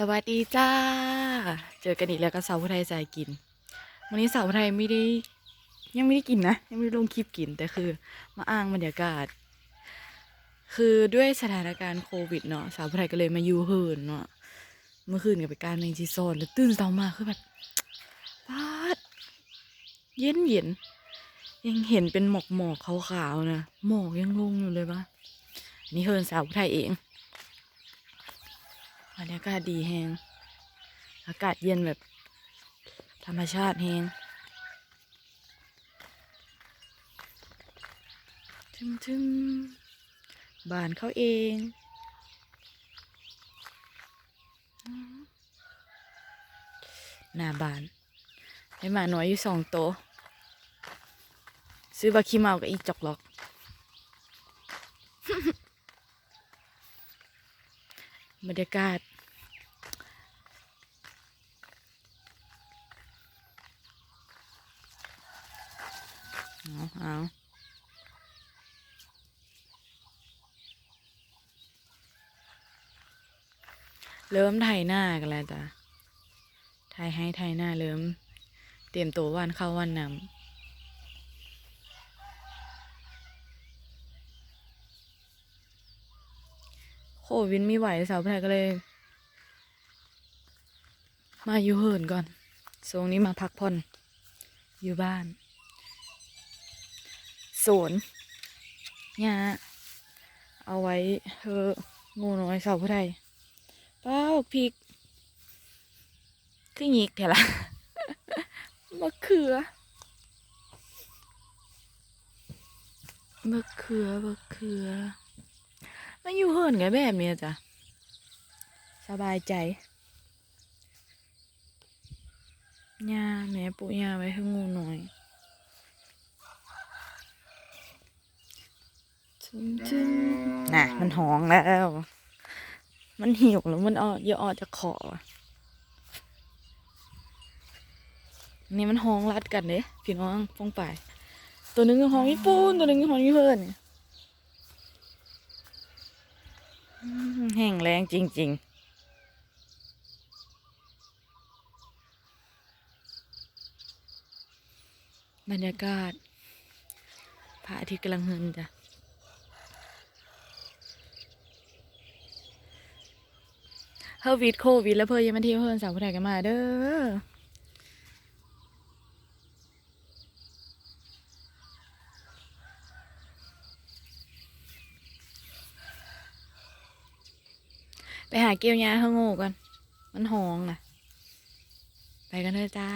สวัสดีจ้า เจอกันอีกแล้วกับสาวภูไทยใจกิน วันนี้สาวภูไทยไม่ได้ยังไม่ได้กินนะ ยังไม่ได้ลงคลิปกิน แต่คือมาอ้างบรรยากาศ คือด้วยสถานการณ์โควิดเนาะสาวภูไทยก็เลยมาอยู่เฮินเนาะเมื่อคืนกับไปการเมงจีซอนแล้วตื่นเช้ามาคือแบบปาเย็นเย็นยังเห็นเป็นหมอกหมอกขาวๆนะหมอกยังลงอยู่เลยปะนี่เฮินสาวภูไทยเอง บรรยากาศดีแฮงอากาศเย็นแบบ ธรรมชาติแฮงทึมทึมบานเขาเองหน้าบานให้มาน้อยอยู่สองโต ซื้อบาคิเมากับอีจอกล็อก บรรยากาศ เอาเอาเริ่มไถหน้ากันแล้วจ้ะไถให้ไถหน้าเริ่ม เตรียมตัววันเข้าวันน้ำ โควิดไม่ไหวสาวไทยก็เลย มาอยู่เหินก่อนช่วงนี้มาพักผ่อน อยู่บ้านสวนเนี่ยเอาไว้เธองูน้อยสาวผู้ไทยป้าพริกคือหยิกเถอะละมะเขือมะเขือมะเขือ มาอยู่เหินกันแบบเนี้ยจ้ะสบายใจย่าแม่ปุย่าไว้ให้งูหน้อยน่ะ มันหองแล้ว มันหิวแล้วมันออดเยอะออดจะขออะนี่มันห้องรัดกันเด้พี่น้องฟองไป ตัวหนึงห้องญี่ปุ่นตัวหนึงห้องญี่ปุ่นอืม แห้งแรงจริง ๆบรรยากาศพระอาทิตย์กำลังเฮินจ้ะ เฮอวิดโควิดแล้วเพื่อยังมาเที่ยวเพื่อนสาวผู้ไทยกันมาเด้อ ไปหาเกี๊ยวยาเฮาโง่กัน มันหองนะไปกันเถอะจ้า